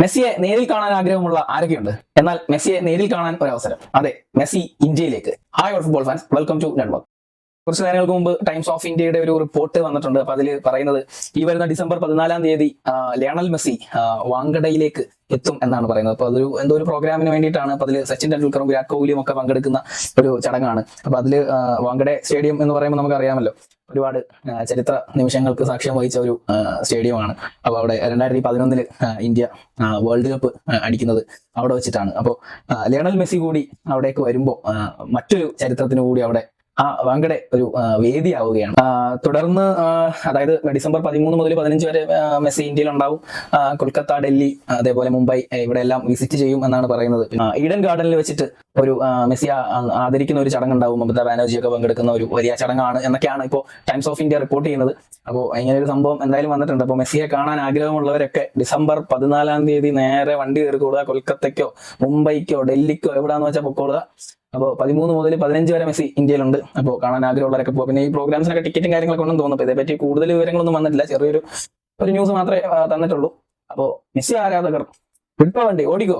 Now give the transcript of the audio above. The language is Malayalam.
മെസ്സിയെ നേരിൽ കാണാൻ ആഗ്രഹമുള്ള ആരൊക്കെയുണ്ട്? എന്നാൽ മെസ്സിയെ നേരിൽ കാണാൻ ഒരു അവസരം അതെ മെസ്സി ഇന്ത്യയിലേക്ക്. Hi all football fans welcome to network കുറച്ച് നേരങ്ങൾക്ക് മുമ്പ് ടൈംസ് ഓഫ് ഇന്ത്യയുടെ ഒരു റിപ്പോർട്ട് വന്നിട്ടുണ്ട്. അപ്പൊ അതിൽ പറയുന്നത് ഈ വരുന്ന ഡിസംബർ പതിനാലാം തീയതി ലയണൽ മെസ്സി വാങ്കടയിലേക്ക് എത്തും എന്നാണ് പറയുന്നത്. അപ്പൊ അതൊരു എന്തോ ഒരു പ്രോഗ്രാമിന് വേണ്ടിയിട്ടാണ്. അപ്പൊ അതിൽ സച്ചിൻ ടെണ്ടുൽക്കറും വിരാട് കോഹ്ലിയും ഒക്കെ പങ്കെടുക്കുന്ന ഒരു ചടങ്ങാണ്. അപ്പൊ അതിൽ വാങ്കഡെ സ്റ്റേഡിയം എന്ന് പറയുമ്പോൾ നമുക്ക് അറിയാമല്ലോ ഒരുപാട് ചരിത്ര നിമിഷങ്ങൾക്ക് സാക്ഷ്യം വഹിച്ച ഒരു സ്റ്റേഡിയമാണ്. അപ്പോൾ അവിടെ രണ്ടായിരത്തി പതിനൊന്നിൽ ഇന്ത്യ വേൾഡ് കപ്പ് അടിക്കുന്നത് അവിടെ വെച്ചിട്ടാണ്. അപ്പോൾ ലയണൽ മെസ്സി കൂടി അവിടേക്ക് വരുമ്പോൾ മറ്റൊരു ചരിത്രത്തിന് കൂടി അവിടെ ആ വാങ്കടെ ഒരു വേദിയാവുകയാണ്. തുടർന്ന് അതായത് ഡിസംബർ പതിമൂന്ന് മുതൽ പതിനഞ്ച് വരെ മെസ്സി ഇന്ത്യയിൽ ഉണ്ടാവും കൊൽക്കത്ത ഡൽഹി അതേപോലെ മുംബൈ ഇവിടെ എല്ലാം വിസിറ്റ് ചെയ്യും എന്നാണ് പറയുന്നത്. ഈഡൻ ഗാർഡനിൽ വെച്ചിട്ട് ഒരു മെസ്സി ആദരിക്കുന്ന ഒരു ചടങ്ങുണ്ടാവും മമതാ ബാനർജി ഒക്കെ പങ്കെടുക്കുന്ന ഒരു വലിയ ചടങ്ങാണ് എന്നൊക്കെയാണ് ഇപ്പോൾ ടൈംസ് ഓഫ് ഇന്ത്യ റിപ്പോർട്ട് ചെയ്യുന്നത്. അപ്പോൾ ഇങ്ങനെ ഒരു സംഭവം എന്തായാലും വന്നിട്ടുണ്ട്. അപ്പോൾ മെസ്സിയെ കാണാൻ ആഗ്രഹമുള്ളവരൊക്കെ ഡിസംബർ പതിനാലാം തീയതി നേരെ വണ്ടി കയറിക്കൊള്ളുക കൊൽക്കത്തയ്ക്കോ മുംബൈക്കോ ഡൽഹിക്കോ എവിടെയാണെന്ന് വെച്ചാൽ പൊക്കോളുക. അപ്പോൾ പതിമൂന്ന് മുതൽ പതിനഞ്ച് വരെ മെസ്സി ഇന്ത്യയിലുണ്ട്. അപ്പോൾ കാണാൻ ആഗ്രഹമുള്ളവരൊക്കെ പോകും പിന്നെ ഈ പ്രോഗ്രാംസിനൊക്കെ ടിക്കറ്റും കാര്യങ്ങളൊക്കെ ഉണ്ടെന്ന് തോന്നുന്നു. അപ്പോൾ ഇതേപ്പറ്റി കൂടുതൽ വിവരങ്ങളൊന്നും വന്നിട്ടില്ല. ചെറിയൊരു ഒരു ന്യൂസ് മാത്രമേ തന്നിട്ടുള്ളൂ. അപ്പോൾ മെസ്സി ആരാധകർ? വിട്ടോ വണ്ടി ഓടിക്കോ?